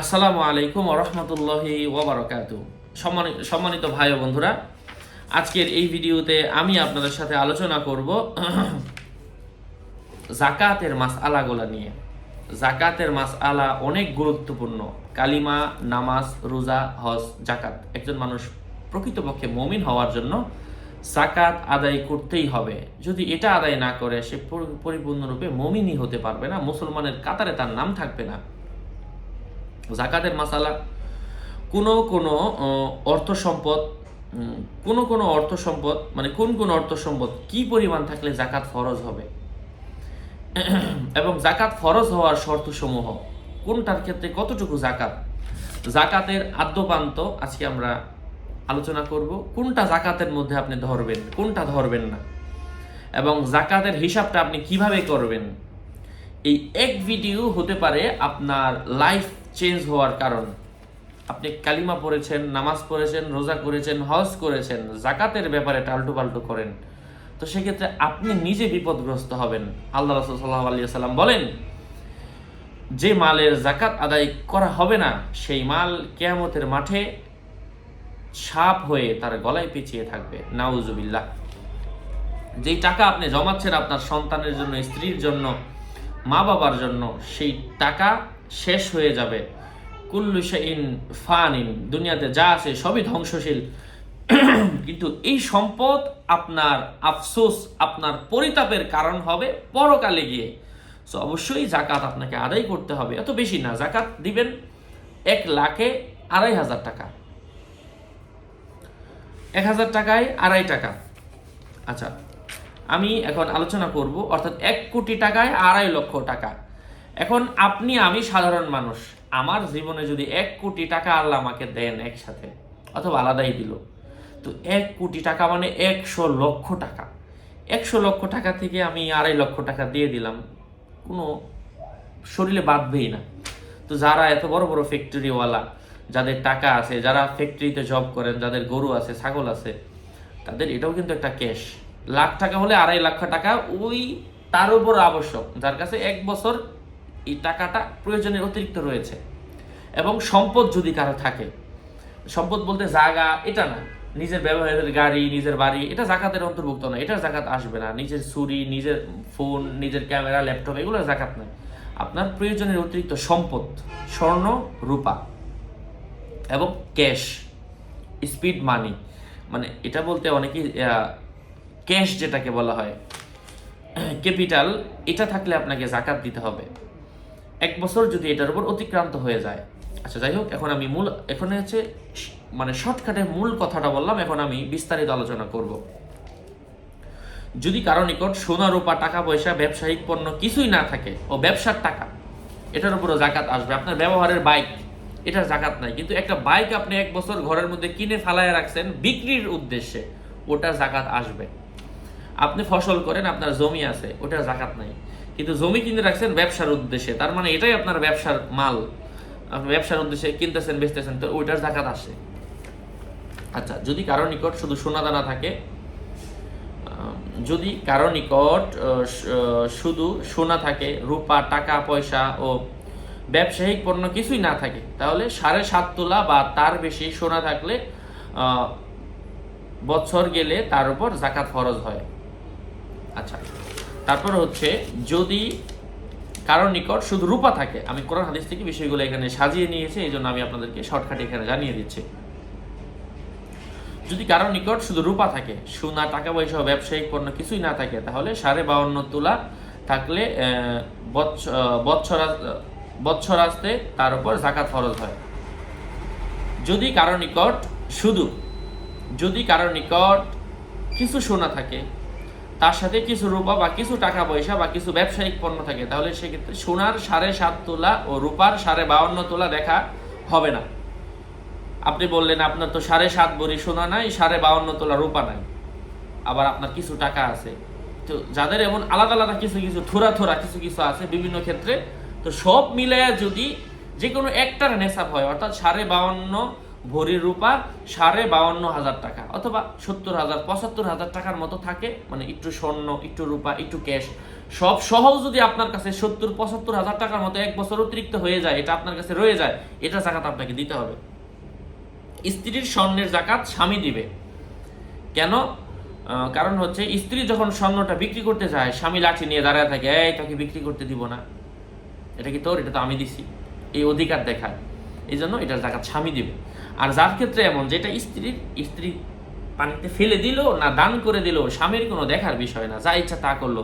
আসসালামু আলাইকুম রহমতুল্লাহি ওবরাকাত সম্মানিত সম্মানিত ভাই ও বন্ধুরা, আজকের এই ভিডিওতে আমি আপনাদের সাথে আলোচনা করব জাকাতের মাস আলাগুলা নিয়ে। জাকাতের মাস আলা অনেক গুরুত্বপূর্ণ। কালিমা, নামাজ, রোজা, হজ জাকাত একজন মানুষ প্রকৃতপক্ষে মমিন হওয়ার জন্য জাকাত আদায় করতেই হবে। যদি এটা আদায় না করে, সে পরিপূর্ণরূপে মমিনই হতে পারবে না। মুসলমানের কাতারে তার নাম থাকবে না। জাকাতের মাসালা, কোনো কোনো অর্থ সম্পদ কোনো কোনো অর্থ সম্পদ মানে কোন কোন অর্থ সম্পদ, কি পরিমাণ থাকলে জাকাত ফরজ হবে? এবং জাকাত ফরজ হওয়ার শর্তসমূহ, কোনটার ক্ষেত্রে কতটুকু জাকাত? জাকাতের আদ্যপান্ত আজকে আমরা আলোচনা করব, কোনটা জাকাতের মধ্যে আপনি ধরবেন, কোনটা ধরবেন না? এবং জাকাতের হিসাবটা আপনি কীভাবে করবেন? এই এক ভিডিও হতে পারে আপনার লাইফ চেঞ্জ হওয়ার কারণ। আপনি কালিমা পড়েছেন, নামাজ পড়েছেন, রোজা করেছেন, হজ করেছেন, জাকাতের ব্যাপারে টালটু পাল্টু করেন। তো সেক্ষেত্রে আপনি নিজে বিপদগ্রস্ত হবেন। আল্লাহ রসুল সাল্লাহ আলিয়া সাল্লাম বলেন, যে মালের জাকাত আদায় করা হবে না, সেই মাল কেয়ামতের মাঠে সাপ হয়ে তার গলায় পেঁচিয়ে থাকবে। নাউজুবিল্লাহ। যেই টাকা আপনি জমাচ্ছেন আপনার সন্তানের জন্য, স্ত্রীর জন্য মা বাবার জন্য, সেই টাকা শেষ হয়ে যাবে। কুল্লু ইন ফানিন, দুনিয়াতে যা আছে সবই ধ্বংসশীল। কিন্তু এই সম্পদ আপনার আফসোস, আপনার পরিতাপের কারণ হবে পরকালে গিয়ে। সো অবশ্যই জাকাত আপনাকে আদায় করতে হবে। এত বেশি না জাকাত দিবেন এক লাখে আড়াই হাজার টাকা। এক হাজার টাকায় আড়াই টাকা। আচ্ছা আমি এখন আলোচনা করব, অর্থাৎ এক কোটি টাকায় আড়াই লক্ষ টাকা। এখন আপনি আমি সাধারণ মানুষ। আমার জীবনে যদি এক কোটি টাকা আল্লাহ আমাকে দেন একসাথে, অথবা আলাদাই দিল, তো এক কোটি টাকা মানে একশো লক্ষ টাকা। একশো লক্ষ টাকা থেকে আমি আড়াই লক্ষ টাকা দিয়ে দিলাম। কোনো শরীরে বাঁধবেই না। তো যারা এত বড় বড় ফ্যাক্টরিওয়ালা যাদের টাকা আছে, যারা ফ্যাক্টরিতে জব করেন, যাদের গরু আছে, ছাগল আছে, তাদের এটাও কিন্তু একটা ক্যাশ লাখ টাকা হলে আড়াই লাখ টাকা ওই তার উপর আবশ্যক। যার কাছে এক বছর এই টাকাটা প্রয়োজনের অতিরিক্ত রয়েছে। এবং সম্পদ যদি কারও থাকে, সম্পদ বলতে জাগা, এটা না। নিজের ব্যবহারের গাড়ি, নিজের বাড়ি, এটা জাকাতের অন্তর্ভুক্ত না। এটার জাকাত আসবে না। নিজের ছুরি, নিজের ফোন, নিজের ক্যামেরা, ল্যাপটপ, এগুলো জাকাত নয় আপনার প্রয়োজনের অতিরিক্ত সম্পদ, স্বর্ণ, রূপা এবং ক্যাশ, স্পিড মানি। মানে এটা বলতে অনেকেই ক্যাশ যেটাকে বলা হয়, ক্যাপিটাল, এটা থাকলে আপনাকে জাকাত দিতে হবে। এক বছর যদি এটার উপর অতিক্রান্ত হয়ে যায়। আচ্ছা যাই হোক, এখন আমি মূল এখন হচ্ছে মানে শর্টকাটে মূল কথাটা বললাম, এখন আমি বিস্তারিত আলোচনা করব। যদি কারও নিকট সোনা, রূপা, টাকা, পয়সা, ব্যবসায়িক পণ্য কিছুই না থাকে ও ব্যবসার টাকা, এটার উপরও জাকাত আসবে। আপনার ব্যবহারের বাইক, এটার জাকাত নাই। কিন্তু একটা বাইক আপনি এক বছর ঘরের মধ্যে কিনে ফালায় রাখছেন বিক্রির উদ্দেশ্যে, ওটার জাকাত আসবে। আপনি ফসল করেন, আপনার জমি আছে, ওটার জাকাত নাই। কিন্তু জমি কিনে রাখছেন ব্যবসার উদ্দেশ্যে, তার মানে এটাই আপনার ব্যবসার মাল। আপনি ব্যবসার উদ্দেশ্যে কিনতেছেন, বেচতেছেন, তো ওইটার জাকাত আসে। আচ্ছা যদি কারও নিকট শুধু সোনা দানা থাকে যদি কারও নিকট শুধু সোনা থাকে, রূপা, টাকা, পয়সা ও ব্যবসায়িক পণ্য কিছুই না থাকে, তাহলে সাড়ে সাত তোলা বা তার বেশি সোনা থাকলে বছর গেলে তার উপর জাকাত ফরজ হয়। আচ্ছা তারপর হচ্ছে যদি কারোর নিকট শুধু রূপা থাকে আমি কোরআন হাদিস থেকে বিষয়গুলো এখানে সাজিয়ে নিয়েছি এই জন্য আমি আপনাদেরকে শর্টকাটে এখানে জানিয়ে দিচ্ছি। যদি কারোর নিকট শুধু রূপা থাকে সোনা টাকা পয়সা ব্যবসায়িক পণ্য কিছুই না থাকে তাহলে সাড়ে বাউন্ন তোলা থাকলে আহ, বৎস- আহ, বৎসরাস্তে তার উপর জাকাত ফরজ হয়। যদি কারও নিকট শুধু যদি কারও নিকট কিছু সোনা থাকে তার সাথে কিছু রূপা বা কিছু টাকা পয়সা বা কিছু ব্যবসায়িক পণ্য থাকে, তাহলে সেক্ষেত্রে সোনার সাড়ে সাত তোলা ও রূপার সাড়ে বাউন্ন তোলা দেখা হবে না। আপনি বললেন আপনার তো সাড়ে সাত ভরি সোনা নাই, সাড়ে বাউন্ন তোলা রূপা নাই, আবার আপনার কিছু টাকা আছে। তো যাদের এমন আলাদা আলাদা কিছু কিছু থোড়া থোড়া কিছু কিছু আছে বিভিন্ন ক্ষেত্রে, তো সব মিলাইয়া যদি যে কোনো একটার নেশাব হয়, অর্থাৎ সাড়ে বাউন্ন ভরি রূপা সাড়ে বাউন্ন হাজার টাকা অথবা সত্তর হাজার, পঁচাত্তর হাজার টাকার মতো থাকে মানে একটু স্বর্ণ, একটু রূপা, একটু ক্যাশ। সব সহ যদি আপনার কাছে সত্তর, পঁচাত্তর হাজার টাকার মতো এক বছর অতিরিক্ত হয়ে যায়, এটা আপনার কাছে রয়ে যায়, এটা জাকাত আপনাকে দিতে হবে। স্ত্রীর স্বর্ণের জাকাত স্বামী দিবে। কেন? কারণ হচ্ছে স্ত্রী যখন স্বর্ণটা বিক্রি করতে যায়, স্বামী লাঠি নিয়ে দাঁড়ায় থাকে, এই, তাকে বিক্রি করতে দিব না। এটা কি তোর? এটা তো আমি দিছি। এই অধিকার দেখায়। এই জন্য এটার জাকাত স্বামী দিবে। আর যার ক্ষেত্রে এমন, যেটা স্ত্রীর স্ত্রী পানিতে ফেলে দিল না দান করে দিল, স্বামীর কোনো দেখার বিষয় না, যা ইচ্ছা তা করল।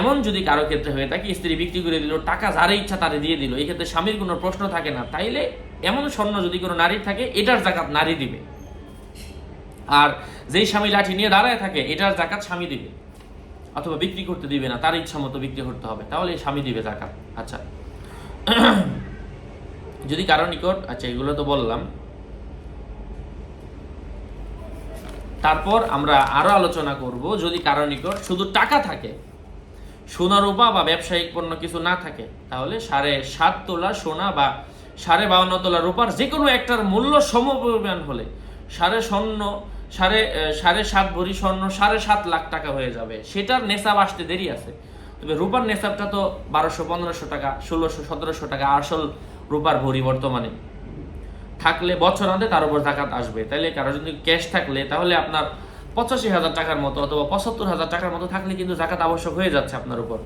এমন যদি কারও ক্ষেত্রে হয়ে থাকে, স্ত্রী বিক্রি করে দিল, টাকা যার ইচ্ছা তারে দিয়ে দিল, এই ক্ষেত্রে স্বামীর কোনো প্রশ্ন থাকে না, তাইলে এমন স্বর্ণ যদি কোনো নারীর থাকে, এটার জাকাত নারী দিবে। আর যেই স্বামী লাঠি নিয়ে দাঁড়ায় থাকে, এটার জাকাত স্বামী দিবে। অথবা বিক্রি করতে দিবে না, তার ইচ্ছা মতো বিক্রি করতে হবে, তাহলে স্বামী দিবে জাকাত। আচ্ছা। যদি কারও নিকট আচ্ছা এগুলো তো বললাম তারপর আমরা আরও আলোচনা করব যদি কারও নিকট শুধু টাকা থাকে, সোনা রূপা বা ব্যবসায়িক পণ্য কিছু না থাকে, তাহলে সাড়ে সাত তোলা সোনা বা সাড়ে বাউন্ন তোলা রূপার যে কোনো একটার মূল্য সমপরিমাণ হলে সাড়ে স্বর্ণ, সাড়ে সাড়ে সাত ভরি স্বর্ণ সাড়ে সাত লাখ টাকা হয়ে যাবে। সেটার নেশাব আসতে দেরি আছে। তবে রূপার নেশাবটা তো বারোশো, পনেরোশো টাকা, ষোলোশো, সতেরোশো টাকা আসল রূপার ভরি বর্তমানে। থাকলে বছর আনতে তার উপর জাকাত আসবে। তাইলে কারও যদি ক্যাশ থাকলে, তাহলে আপনার পঁচাশি হাজার টাকার মতো অথবা পঁচাত্তর হাজার টাকার মতো থাকলে কিন্তু জাকাত আবশ্যক হয়ে যাচ্ছে আপনার উপর।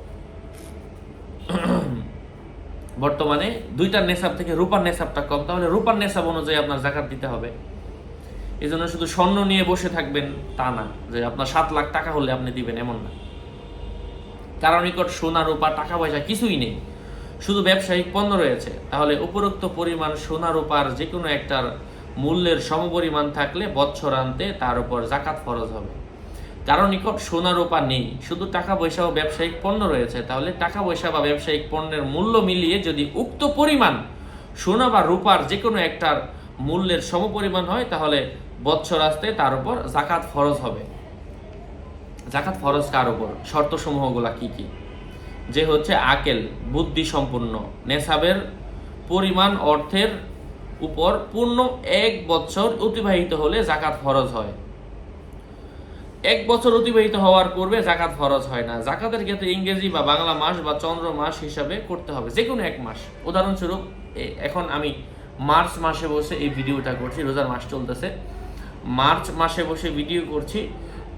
বর্তমানে দুইটার নেশাব থেকে রূপার নেশাবটা কম। তাহলে রূপার নেশাব অনুযায়ী আপনার জাকাত দিতে হবে। এই জন্য শুধু স্বর্ণ নিয়ে বসে থাকবেন তা না, যে আপনার সাত লাখ টাকা হলে আপনি দিবেন, এমন না। কারণ নিকট সোনা, রূপা, টাকা পয়সা কিছুই নেই। শুধু ব্যবসায়িক পণ্য রয়েছে, তাহলে উপরোক্ত পরিমাণ সোনা, রূপার যে কোনো একটার মূল্যের সমপরিমাণ থাকলে বৎসর আনতে তার উপর জাকাত ফরজ হবে। কারও নিকট সোনা, রূপা নেই, শুধু টাকা পয়সা ও ব্যবসায়িক পণ্য রয়েছে, তাহলে টাকা পয়সা বা ব্যবসায়িক পণ্যের মূল্য মিলিয়ে যদি উক্ত পরিমাণ সোনা বা রূপার যে কোনো একটার মূল্যের সমপরিমাণ হয়, তাহলে বৎসর আসতে তার উপর জাকাত ফরজ হবে। জাকাত ফরজ কার উপর? শর্ত সমূহগুলা কি কি? যে হচ্ছে আকেল বুদ্ধি সম্পন্ন নেশাবের পরিমাণ অর্থের উপর পূর্ণ এক বছর অতিবাহিত হলে জাকাত ফরজ হয়। এক বছর অতিবাহিত হওয়ার পূর্বে জাকাত ফরজ হয় না। জাকাতের ক্ষেত্রে ইংরেজি বা বাংলা মাস বা চন্দ্র মাস হিসাবে করতে হবে যে কোনো এক মাস। উদাহরণস্বরূপ এখন আমি মার্চ মাসে বসে এই ভিডিওটা করছি, রোজার মাস চলতেছে। মার্চ মাসে বসে ভিডিও করছি।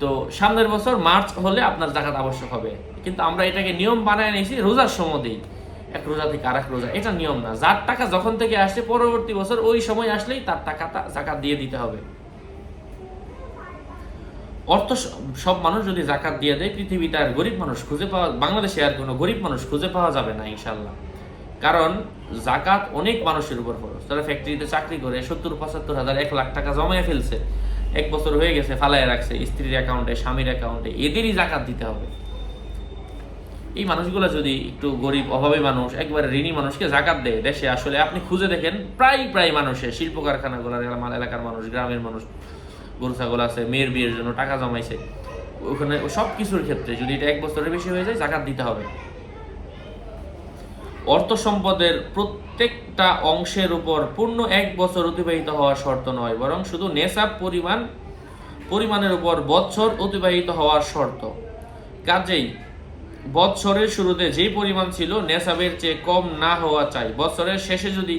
তো সামনের বছর মার্চ হলে আপনার জাকাত আবশ্যক হবে। কিন্তু আমরা এটাকে নিয়ম বানায় নিয়েছি, রোজার সময়তেই এক রোজা থেকে আর এক রোজা, এটা নিয়ম না। যার টাকা যখন থেকে আসছে পরবর্তী বছর ওই সময় আসলেই তার টাকাটা জাকাত দিয়ে দিতে হবে। অর্থ সব মানুষ যদি জাকাত দিয়ে দেয়, পৃথিবীতে আর গরিব মানুষ খুঁজে পাওয়া, বাংলাদেশে আর কোনো গরিব মানুষ খুঁজে পাওয়া যাবে না ইনশাল্লাহ কারণ জাকাত অনেক মানুষের উপর খরচ তারা ফ্যাক্টরিতে চাকরি করে, সত্তর, পঁচাত্তর হাজার, এক লাখ টাকা জমায়ে ফেলছে। এক বছর হয়ে গেছে ফালায় রাখছে, স্ত্রীর অ্যাকাউন্টে স্বামীর অ্যাকাউন্টে এদেরই জাকাত দিতে হবে। এই মানুষগুলো যদি একটু গরিব, অভাবী মানুষ, একবারে ঋণী মানুষকে জাকাত দেয়, দেশে আসলে আপনি খুঁজে দেখেন, প্রায় প্রায় মানুষের শিল্প কারখানাগুলোর এলাকা- এলাকার মানুষ, গ্রামের মানুষ গরু ছাগল আছে, মেয়ের বিয়ের জন্য টাকা জমাইছে, ওখানে সব কিছুর ক্ষেত্রে যদি এটা এক বছরের বেশি হয়ে যায়, জাকাত দিতে হবে। অর্থ সম্পদের প্রত্যেকটা অংশের উপর পূর্ণ এক বছর অতিবাহিত হওয়ার শর্ত নয়, বরং শুধু নেশাব পরিমাণ, পরিমাণের উপর বৎসর অতিবাহিত হওয়ার শর্ত। কাজেই, বৎসরের শুরুতে যে পরিমাণ ছিল নেশাবের চেয়ে কম না হওয়া চাই। বছরের শেষে যদি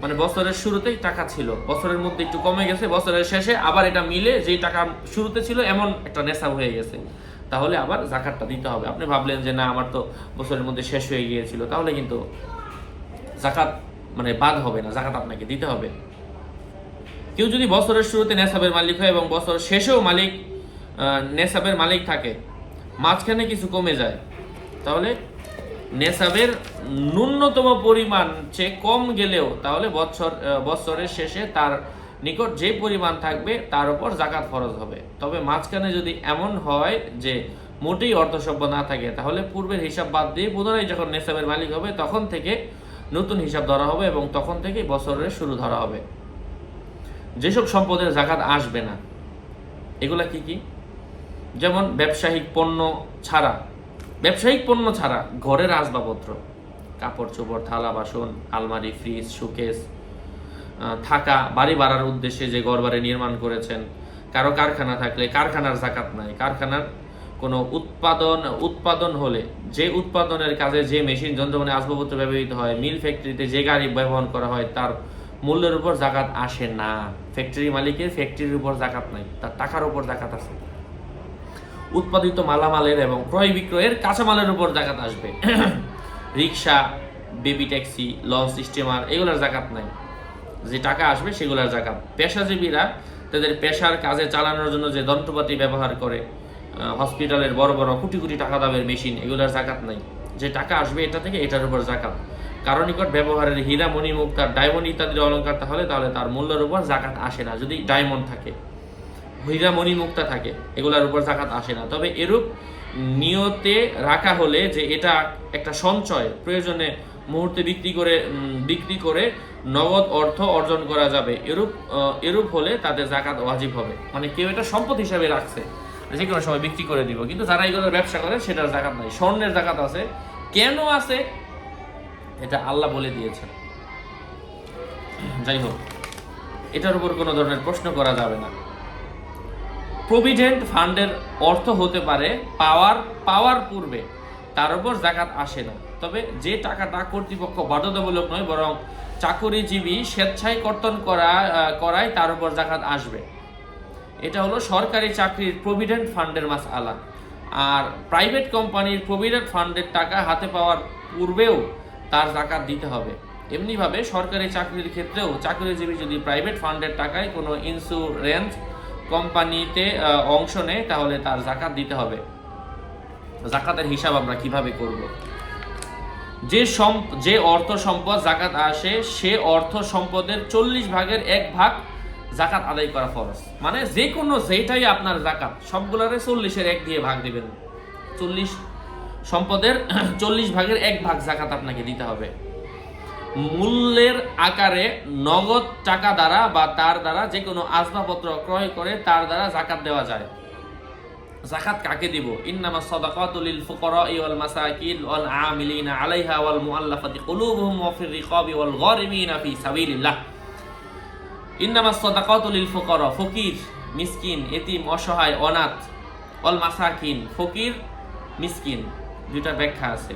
মানে বছরের শুরুতেই টাকা ছিল বছরের মধ্যে একটু কমে গেছে বছরের শেষে আবার এটা মিলে যেই টাকা শুরুতে ছিল, এমন একটা নেশাব হয়ে গেছে। তাহলে আবার জাকাতটা দিতে হবে। আপনি ভাবলেন যে না, আমার তো বছরের মধ্যে শেষ হয়ে গিয়েছিল, তাহলে কিন্তু জাকাত মানে বাদ হবে না, জাকাত আপনাকে দিতে হবে। কেউ যদি বছরের শুরুতে নেশাবের মালিক হয় এবং বছর শেষেও মালিক নেশাবের মালিক থাকে, মাঝখানে কিছু কমে যায়, তাহলে নেশাবের ন্যূনতম পরিমাণ চেয়ে কম গেলেও তাহলে বছর বছরের শেষে তার নিকট যে পরিমাণ থাকবে, তার উপর জাকাত ফরজ হবে। তবে মাঝখানে যদি এমন হয় যে মোটেই অর্থসভ্য না থাকে, তাহলে পূর্বের হিসাব বাদ দিয়ে পুনরায় যখন নেশাবের মালিক হবে, তখন থেকে নতুন হিসাব ধরা হবে এবং তখন থেকে বছরের শুরু ধরা হবে। যেসব সম্পদের জাকাত আসবে না, এগুলা কি কি? যেমন ব্যবসায়িক পণ্য ছাড়া। ব্যবসায়িক পণ্য ছাড়া ঘরের আসবাবপত্র, কাপড় চোপড়, থালা, বাসন, আলমারি, ফ্রিজ, শোকেস থাকা, বাড়ি বাড়ার উদ্দেশ্যে যে ঘর বাড়ি নির্মাণ করেছেন, কারও কারখানা থাকলে কারখানার জাকাত নাই। কারখানার কোনো উৎপাদন উৎপাদন হলে যে উৎপাদনের কাজে যে মেশিন যন্ত্রপাতি আসবাবপত্র ব্যবহৃত হয়, মিল ফ্যাক্টরিতে যে গাড়ি ব্যবহার করা হয়, তার মূল্যের উপর জাকাত আসে না। ফ্যাক্টরি মালিকের ফ্যাক্টরির উপর জাকাত নাই, তার টাকার উপর জাকাত আছে। উৎপাদিত মালামালের এবং ক্রয় বিক্রয়ের কাঁচামালের উপর জাকাত আসবে। রিক্সা, বেবি ট্যাক্সি, লঞ্চ, স্টিমার, এগুলোর জাকাত নাই। যে টাকা আসবে, সেগুলোর জাকাত। পেশাজীবীরা তাদের পেশার কাজে চালানোর জন্য যে যন্ত্রপাতি ব্যবহার করে হসপিটালের বড় বড় কোটি কোটি টাকা দামের মেশিন, এগুলোর জাকাত নাই। যে টাকা আসবে এটা থেকে এটার উপর জাকাত। কারও নিকট ব্যবহারের হীরা মণি মুক্তার ডায়মন্ড ইত্যাদির অলঙ্কার তাহলে তাহলে তার মূল্যের উপর জাকাত আসে না। যদি ডায়মন্ড থাকে, হীরা মণি মুক্তা থাকে, এগুলোর উপর জাকাত আসে না। তবে এরূপ নিয়তে রাখা হলে যে এটা একটা সঞ্চয়, প্রয়োজনে মুহূর্তে বিক্রি করে বিক্রি করে নগদ অর্থ অর্জন করা যাবে। এরূপ এরূপ হলে তাদের জাকাত ওয়াজিব হবে। মানে কেউ এটা সম্পদ হিসাবে রাখছে। যে কোনো সময় বিক্রি করে দিব। কিন্তু যারা এগুলোর ব্যবসা করে, সেটার জাকাত নাই। স্বর্ণের জাকাত আছে। কেন আছে? এটা আল্লাহ বলে দিয়েছেন। যাই হোক, এটার উপর কোনো ধরনের প্রশ্ন করা যাবে না। প্রভিডেন্ট ফান্ডের অর্থ হতে পারে পাওয়ার পাওয়ার পূর্বে। তার উপর জাকাত আসে না। তবে যে টাকাটা কর্তৃপক্ষ বাধ্যতামূলক নয়, বরং চাকরিজীবী স্বেচ্ছায় কর্তন করা করায় তার উপর জাকাত আসবে। এটা হলো সরকারি চাকরির প্রভিডেন্ট ফান্ডের মাস আলা আর প্রাইভেট কোম্পানির প্রভিডেন্ট ফান্ডের টাকা হাতে পাওয়ার পূর্বেও তার জাকাত দিতে হবে। এমনিভাবে সরকারি চাকরির ক্ষেত্রেও চাকরিজীবী যদি প্রাইভেট ফান্ডের টাকায় কোনো ইন্স্যুরেন্স কোম্পানিতে অংশ নেয়, তাহলে তার জাকাত দিতে হবে। জাকাতের হিসাব আমরা কীভাবে করব? যে যে অর্থ সম্পদ জাকাত আসে, সে অর্থ সম্পদের চল্লিশ ভাগের এক ভাগ জাকাত আদায় করা ফরজ। মানে যে কোনো যেটাই আপনার জাকাত, সবগুলোরে চল্লিশের এক দিয়ে ভাগ দিবেন। চল্লিশ সম্পদের চল্লিশ ভাগের এক ভাগ জাকাত আপনাকে দিতে হবে। মূল্যের আকারে নগদ টাকা দ্বারা বা তার দ্বারা যে কোনো আসবাবপত্র ক্রয় করে তার দ্বারা জাকাত দেওয়া যায়। জাকাত কাকে দিব? ইন্নামা সাদাকাতু লিল ফুকারা ওয়াল মাসাকিন ওয়াল আমিলিনা আলাইহা ওয়াল মুআল্লাফাতি কুলুবুহুম ওয়া ফির রিকাবি ওয়াল গারিমিনা ফি সাবিলিল্লাহ। ইন্নামা সাদাকাতু লিল ফুকারা, ফকির, মিসকিন, এতিম, অসহায়, অনাথ, ওয়াল মাসাকিন, ফকির, মিসকিন, দুইটা ব্যাখ্যা আছে।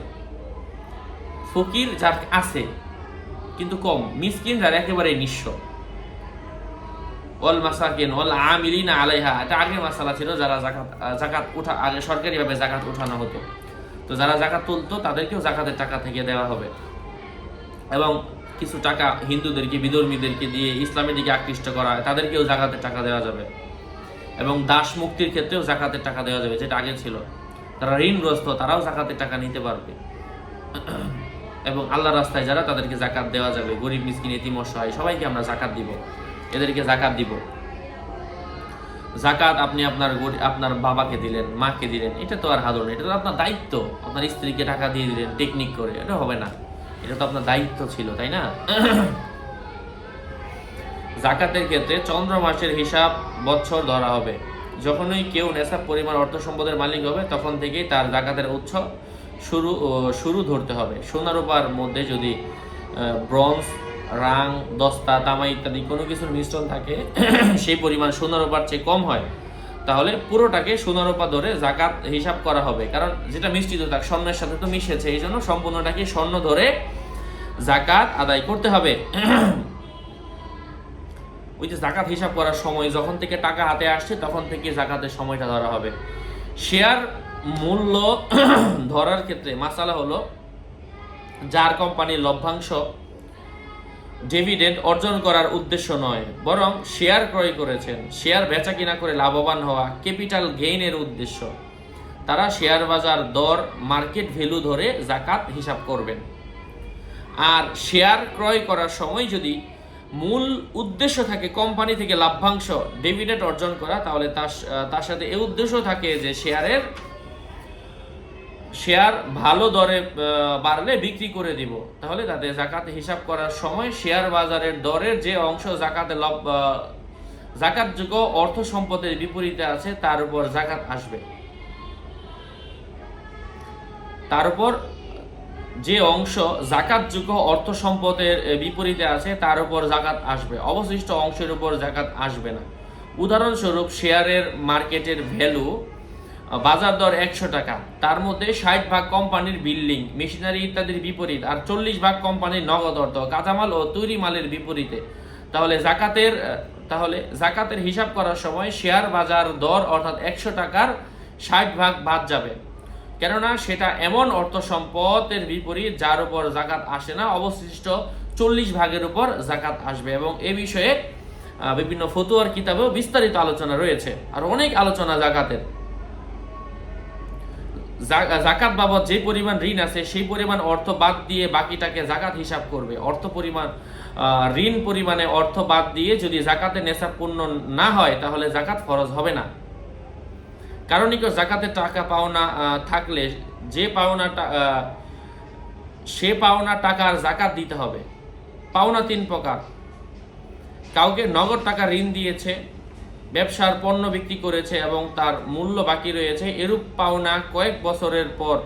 ফকির যার আছে, কিন্তু কম মিসকিন যার একেবারে নিঃস্ব। ওয়াল মাসাকিন, ওয়াল আমিলিনা আলাইহা। এটা আগে মাসালা ছিল যারা জাকাত জাকাত উঠা আগে সরকারিভাবে জাকাত উঠানো হতো। তো যারা জাকাত তুলতো, তাদেরকেও জাকাতের টাকা থেকে দেওয়া হবে। এবং কিছু টাকা হিন্দুদেরকে, বিধর্মীদেরকে দিয়ে ইসলামের দিকে আকৃষ্ট করা হয় তাদেরকেও জাকাতের টাকা দেওয়া যাবে। এবং দাস মুক্তির ক্ষেত্রেও জাকাতের টাকা দেওয়া যাবে, যেটা আগে ছিল। তারা ঋণগ্রস্ত, তারাও জাকাতের টাকা নিতে পারবে। এবং আল্লাহ রাস্তায় যারা তাদেরকে জাকাত দেওয়া যাবে, গরিব, মিসকিন এতিম অসহায় সবাইকে আমরা জাকাত দিব। এদেরকে জাকাত দিব। জাকাত আপনি আপনার আপনার বাবাকে দিলেন, মাকে দিলেন, এটা তো আর হাদর এটা তো আপনার দায়িত্ব। আপনার স্ত্রীকে টাকা দিয়ে দিলেন টেকনিক করে, এটা হবে না। এটা তো আপনার দায়িত্ব ছিল, তাই না? জাকাতের ক্ষেত্রে চন্দ্র মাসের হিসাব বছর ধরা হবে। যখনই কেউ নেশাব পরিমাণ অর্থ সম্পদের মালিক হবে, তখন থেকেই তার জাকাতের উৎস শুরু শুরু ধরতে হবে। সোনা রূপার মধ্যে যদি ব্রোঞ্জ রাং, দস্তা তামা ইত্যাদি কোনো কিছুর মিশ্রণ থাকে, সেই পরিমাণ সোনা রূপার চেয়ে কম হয়, তাহলে পুরোটাকে সোনা রূপা ধরে জাকাত হিসাব করা হবে। কারণ যেটা মিশ্রিত থাক স্বর্ণের সাথে তো মিশেছে, এই জন্য সম্পূর্ণটাকে স্বর্ণ ধরে জাকাত আদায় করতে হবে। ওই যে জাকাত হিসাব করার সময়, যখন থেকে টাকা হাতে আসছে, তখন থেকে জাকাতের সময়টা ধরা হবে। শেয়ার মূল্য ধরার ক্ষেত্রে মাসালা হলো, যার কোম্পানির লভ্যাংশ ডিভিডেন্ড অর্জন করার উদ্দেশ্য নয়, বরং শেয়ার ক্রয় করেছেন। শেয়ার বেচা কিনা করে লাভবান হওয়া ক্যাপিটাল গেইনের উদ্দেশ্য। তারা শেয়ার বাজার দর, মার্কেট ভ্যালু ধরে জাকাত হিসাব করবেন। আর শেয়ার ক্রয় করার সময় যদি মূল উদ্দেশ্য থাকে কোম্পানি থেকে লাভ্যাংশ, ডিভিডেন্ড অর্জন করা, তাহলে তার তার সাথে এই উদ্দেশ্য থাকে যে শেয়ারের শেয়ার ভালো দরে বাড়লে বিক্রি করে দিব। তাহলে তাদের জাকাতে হিসাব করার সময় শেয়ার বাজারের দরের যে অংশ জাকাতে লভ জাকাতযোগ্য অর্থ সম্পদের বিপরীতে আছে, তার উপর জাকাত আসবে। তার উপর যে অংশ জাকাতযোগ্য অর্থ সম্পদের বিপরীতে আছে, তার উপর জাকাত আসবে। অবশিষ্ট অংশের উপর জাকাত আসবে না। উদাহরণস্বরূপ শেয়ারের মার্কেটের ভ্যালু বাজার দর একশো টাকা। তার মধ্যে ষাট ভাগ কোম্পানির বিল্ডিং, মেশিনারি ইত্যাদির বিপরীত, আর চল্লিশ ভাগ কোম্পানির নগদ অর্থ, কাঁচামাল ও তৈরি মালের বিপরীতে। তাহলে জাকাতের তাহলে জাকাতের হিসাব করার সময় শেয়ার বাজার দর অর্থাৎ একশো টাকার ষাট ভাগ বাদ যাবে। কেননা সেটা এমন অর্থ সম্পদের বিপরীত যার উপর জাকাত আসে না, অবশিষ্ট চল্লিশ ভাগের উপর জাকাত আসবে। এবং এ বিষয়ে বিভিন্ন ফতুয়ার কিতাবেও বিস্তারিত আলোচনা রয়েছে, আর অনেক আলোচনা জাকাতের। জাকাত বাবদ যে পরিমাণ ঋণ আছে, সেই পরিমাণ অর্থ বাদ দিয়ে বাকিটাকে জাকাত হিসাব করবে। অর্থ পরিমাণ ঋণ পরিমাণে অর্থ বাদ দিয়ে যদি জাকাতের নেশাব পূর্ণ না হয়, তাহলে জাকাত ফরজ হবে না। কারণ কি জাকাতের টাকা পাওনা থাকলে যে পাওনাটা সে পাওনা টাকার জাকাত দিতে হবে। পাওনা তিন প্রকার। কাউকে নগদ টাকা ঋণ দিয়েছে ব্যবসার পণ্য বিক্রি করেছে এবং তার মূল্য বাকি রয়েছে, এরূপ পাওনা কয়েক বছরের পর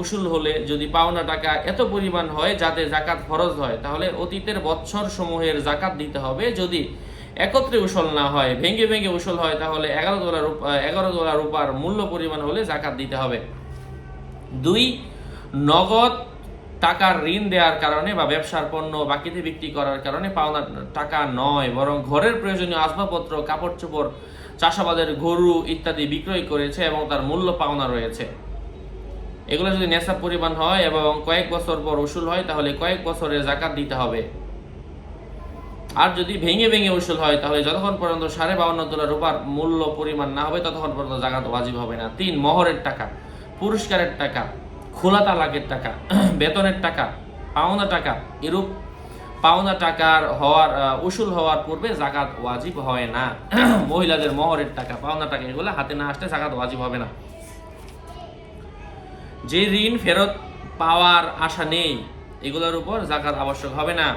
উসুল হলে যদি পাওনা টাকা এত পরিমাণ হয় যাতে জাকাত ফরজ হয়, তাহলে অতীতের বৎসর সমূহের জাকাত দিতে হবে। যদি একত্রে উসল না হয়, ভেঙে ভেঙে উসল হয়, তাহলে এগারো ডলার এগারো ডলার রূপার মূল্য পরিমাণ হলে জাকাত দিতে হবে। দুই, নগদ টাকার ঋণ দেওয়ার কারণে বা ব্যবসার পণ্য বাকিতে বিক্রি করার কারণে পাওনা টাকা নয়, বরং ঘরের প্রয়োজনীয় আসবাবপত্র কাপড় চোপড় চাষাবাদের গরু ইত্যাদি বিক্রয় করেছে এবং তার মূল্য পাওনা রয়েছে। এগুলো যদি নেশাব পরিমাণ হয় এবং কয়েক বছর পর উসুল হয়, তাহলে কয়েক বছরে জাকাত দিতে হবে। আর যদি ভেঙে ভেঙে উসুল হয়, তাহলে যতক্ষণ পর্যন্ত সাড়ে বাউন্ন ডলার রূপার মূল্য পরিমাণ না হবে, ততক্ষণ পর্যন্ত জাকাত ওয়াজিব হবে না। তিন, মহরের টাকা, পুরস্কারের টাকা। খোলা তালাকের টাকা, বেতনের টাকা, পাওনা টাকা, এরূপ পাওনা টাকার হওয়ার উসুল হওয়ার পূর্বে জাকাত ওয়াজিব হয় না। মহিলাদের মহরের টাকা, পাওনা টাকা, এগুলো হাতে না আসলে জাকাত ওয়াজিব হবে না। যে ঋণ ফেরত পাওয়ার আশা নেই, এগুলোর উপর জাকাত আবশ্যক হবে না।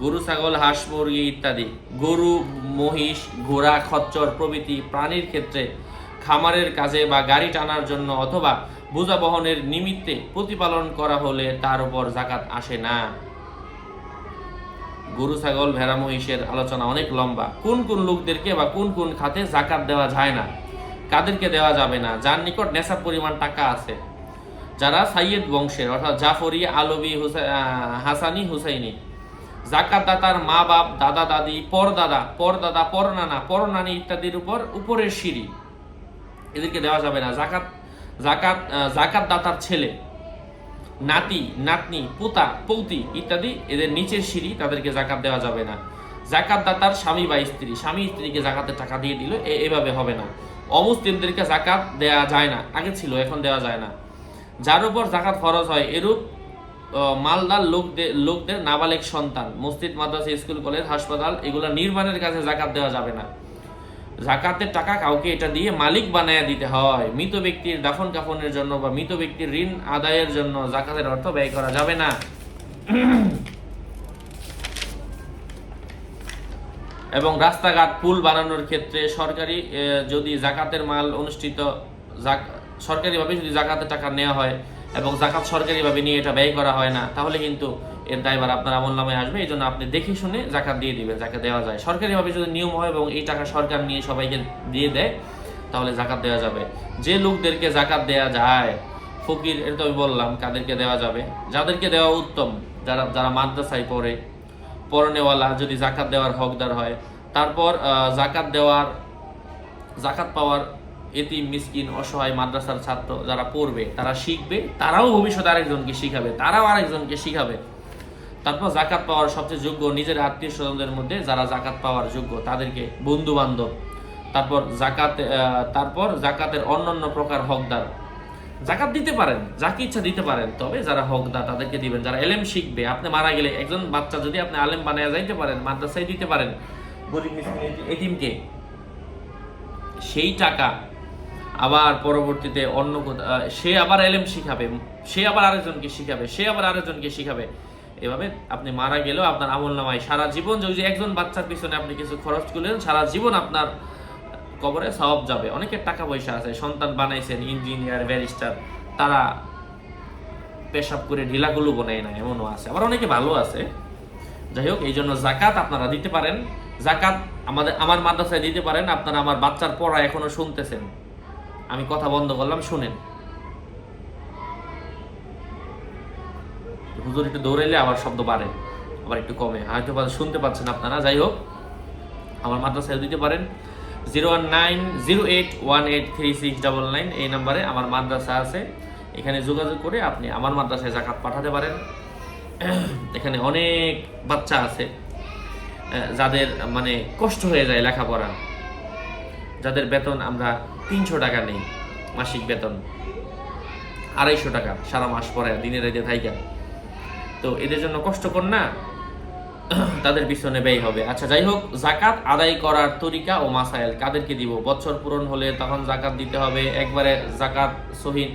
গরু, ছাগল, হাঁস, মুরগি ইত্যাদি। গরু, মহিষ, ঘোড়া, খচ্চর প্রভৃতি প্রাণীর ক্ষেত্রে খামারের কাজে বা গাড়ি টানার জন্য অথবা বোঝা বহনের নিমিত্তে প্রতিপালন করা হলে তার উপর জাকাত আসে না। গরু, ছাগল, ভেড়া, মহিষের আলোচনা অনেক লম্বা। কোন কোন লোকদেরকে বা কোন কোন খাতে জাকাত দেওয়া যায় না, কাদেরকে দেওয়া যাবে না, যার নিকট নেশাব পরিমাণ টাকা আছে। যারা সাইয়েদ বংশের, অর্থাৎ জাফরি, আলবি, হুসা- হাসানি, হুসাইনি জাকাত দাতার মা বাপ, দাদা, দাদি, পরদাদা পরদাদা, পরনানা, পরনানি ইত্যাদির উপর উপরের সিঁড়ি, এদেরকে দেওয়া যাবে না। জাকাত জাকাত জাকাত দাতার ছেলে, নাতি, নাতনি, পুতা, পৌতি ইত্যাদি এদের নিচের সিঁড়ি তাদেরকে জাকাত দেওয়া যাবে না। জাকাত দাতার স্বামী বা স্ত্রী, স্বামী স্ত্রীকে জাকাতের টাকা দিয়ে দিল এভাবে হবে না। অমুসলিমদেরকে জাকাত দেয়া যায় না, আগে ছিল, এখন দেওয়া যায় না। যার উপর জাকাত ফরজ হয় এরূপ মালদার লোকদের লোকদের নাবালেক সন্তান, মসজিদ, মাদ্রাসা, স্কুল, কলেজ, হাসপাতাল, এগুলো নির্মাণের কাছে জাকাত দেওয়া যাবে না। জাকাতের টাকা কাউকে এটা দিয়ে মালিক বানায় দিতে হয়। মৃত ব্যক্তির দাফন কাফনের জন্য বা মৃত ব্যক্তির ঋণ আদায়ের জন্য জাকাতের অর্থ ব্যয় করা যাবে না। এবং রাস্তাঘাট, পুল বানানোর ক্ষেত্রে সরকারি যদি জাকাতের মাল অনুষ্ঠিত সরকারিভাবে যদি জাকাতের টাকা নেওয়া হয় এবং জাকাত সরকারিভাবে নিয়ে এটা ব্যয় করা হয় না, তাহলে কিন্তু এর দায়ভার আপনার আমল নামে আসবে, এই জন্য আপনি দেখে শুনে জাকাত দিয়ে দিবেন যাকে দেওয়া যায়। সরকারিভাবে যদি নিয়ম হয় এবং এই টাকা সরকার নিয়ে সবাইকে দিয়ে দেয়, তাহলে জাকাত দেওয়া যাবে। যে লোকদেরকে জাকাত দেওয়া যায়, ফকির, এটা আমি বললাম, কাদেরকে দেওয়া যাবে? যাদেরকে দেওয়া উত্তম, যারা যারা মাদ্রাসায় পড়ে, পরনেওয়ালা, যদি জাকাত দেওয়ার হকদার হয়, তারপর জাকাত দেওয়ার, জাকাত পাওয়ার এতি মিসকিন, অসহায় মাদ্রাসার ছাত্র যারা পড়বে, তারা শিখবে, তারাও ভবিষ্যতে আরেকজনকে শিখাবে, তারাও আরেকজনকে শিখাবে। তারপর জাকাত পাওয়ার সবচেয়ে যোগ্য নিজের আত্মীয় স্বজনদের মধ্যে যারা জাকাত পাওয়ার যোগ্য, তাদেরকে বন্ধু বান্ধব তারপর জাকাত তারপর জাকাতের অন্যান্য প্রকার হকদার। জাকাত দিতে পারেন, যাকে ইচ্ছা দিতে পারেন, তবে যারা হকদার, তাদেরকে দিবেন। যারা এলেম শিখবে, আপনি মারা গেলে একজন বাচ্চা যদি আপনি আলেম বানায় যাইতে পারেন, মাদ্রাসায় দিতে পারেন গরিব এতিমকে, সেই টাকা আবার পরবর্তীতে অন্য সে আবার এলেম শিখাবে, সে আবার আরেকজনকে শিখাবে, সে আবার আরেকজনকে শিখাবে। এভাবে আপনি মারা গেলেও আপনার আমল নামায় সারা জীবন যদি একজন বাচ্চার পিছনে আপনি কিছু খরচ করলেন, সারা জীবন আপনার কবরে সব যাবে। অনেকের টাকা পয়সা আছে, সন্তান বানাইছেন ইঞ্জিনিয়ার ব্যারিস্টার তারা পেশাব করে ঢিলাগুলো বানায় না এমনও আছে। আবার অনেকে ভালো আছে। যাই হোক এই জন্য জাকাত আপনারা দিতে পারেন। জাকাত আমাদের, আমার মাদ্রাসায় দিতে পারেন। আপনারা আমার বাচ্চার পড়া এখনও শুনতেছেন। আমি কথা বন্ধ করলাম, শুনেন। হুজুর একটু দৌড়াইলে আবার শব্দ বাড়ে, আবার একটু কমে। হয়তো শুনতে পাচ্ছেন আপনারা, যাই হোক, আমার মাদ্রাসায় দিতে পারেন। Zero one nine, zero eight, one eight, three six double nine এই নাম্বারে আমার মাদ্রাসা আছে। এখানে যোগাযোগ করে আপনি আমার মাদ্রাসায় জাকাত পাঠাতে পারেন। এখানে অনেক বাচ্চা আছে যাদের মানে কষ্ট হয়ে যায় লেখাপড়া। যাদের বেতন আমরা তিনশো টাকা নেই, মাসিক বেতন। আড়াইশো টাকা সারা মাস পরে দিনে রাইতে থাইকা। তো এদের জন্য কষ্টকর না? তাদের পিছনে ব্যয় হবে। আচ্ছা যাই হোক জাকাত আদায় করার তরিকা ও মাসাইল কাদেরকে দিব? বছর পূরণ হলে তখন জাকাত দিতে হবে। একবারে জাকাত সহিদ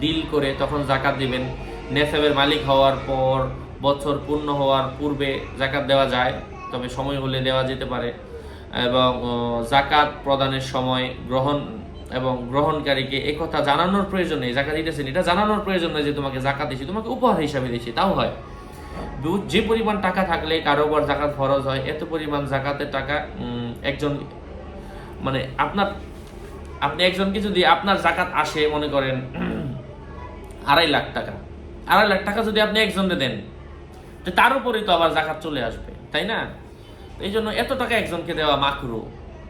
ডিল করে তখন জাকাত দিবেন। নেসাবের মালিক হওয়ার পর বছর পূর্ণ হওয়ার পূর্বে জাকাত দেওয়া যায়, তবে সময় হলে দেওয়া যেতে পারে। এবং জাকাত প্রদানের সময় গ্রহণ এবং গ্রহণকারীকে একথা জানানোর প্রয়োজন নেই জাকাত দিতেছেন, এটা জানানোর প্রয়োজন নেই যে তোমাকে জাকাত দিচ্ছি তোমাকে উপহার হিসাবে দিচ্ছি তাও হয়। যে পরিমাণ টাকা থাকলে কারও উপর জাকাত ফরজ হয়, এত পরিমাণ জাকাতের টাকা একজন মানে আপনার, আপনি একজনকে যদি আপনার জাকাত আসে, মনে করেন, আড়াই লাখ টাকা, আড়াই লাখ টাকা যদি আপনি একজনকে দেন, তো তার উপরেই তো আবার জাকাত চলে আসবে, তাই না? এই জন্য এত টাকা একজনকে দেওয়া মাকরু।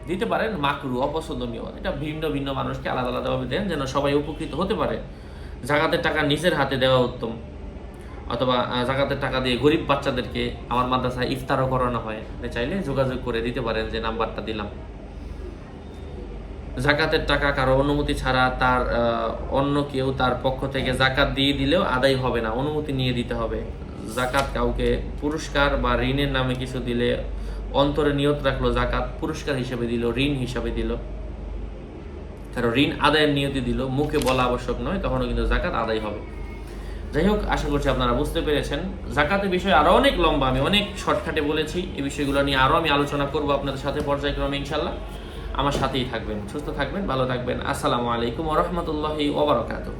দিতে পারেন মাকরু অপছন্দনীয়। এটা ভিন্ন ভিন্ন মানুষকে আলাদা আলাদাভাবে দেন যেন সবাই উপকৃত হতে পারে। জাকাতের টাকা নিজের হাতে দেওয়া উত্তম। অথবা আহ, জাকাতের টাকা দিয়ে গরিব বাচ্চাদেরকে আমার মাদ্রাসায় ইফতারও করানো হয়। চাইলে যোগাযোগ করে দিতে পারেন যে নাম্বারটা দিলাম। জাকাতের টাকা কারও অনুমতি ছাড়া তার অন্য কেউ তার পক্ষ থেকে জাকাত দিয়ে দিলেও আদায় হবে না। অনুমতি নিয়ে দিতে হবে। জাকাত কাউকে পুরস্কার বা ঋণের নামে কিছু দিলে অন্তরে নিয়ত রাখল জাকাত পুরস্কার হিসেবে দিল, ঋণ হিসাবে দিল। কারও ঋণ আদায়ের নিয়তি দিল, মুখে বলা আবশ্যক নয়, তখনও কিন্তু জাকাত আদায় হবে। যাই হোক, আশা করছি আপনারা বুঝতে পেরেছেন। জাকাতের বিষয়ে আরও অনেক লম্বা, আমি অনেক শর্টকাটে বলেছি। এই বিষয়গুলো নিয়ে আরও আমি আলোচনা করব আপনাদের সাথে পর্যায়ক্রমে ইনশাল্লাহ আমার সাথেই থাকবেন, সুস্থ থাকবেন, ভালো থাকবেন। আসসালামু আলাইকুম ওরহমতুল্লাহি ওবরাকাতুহ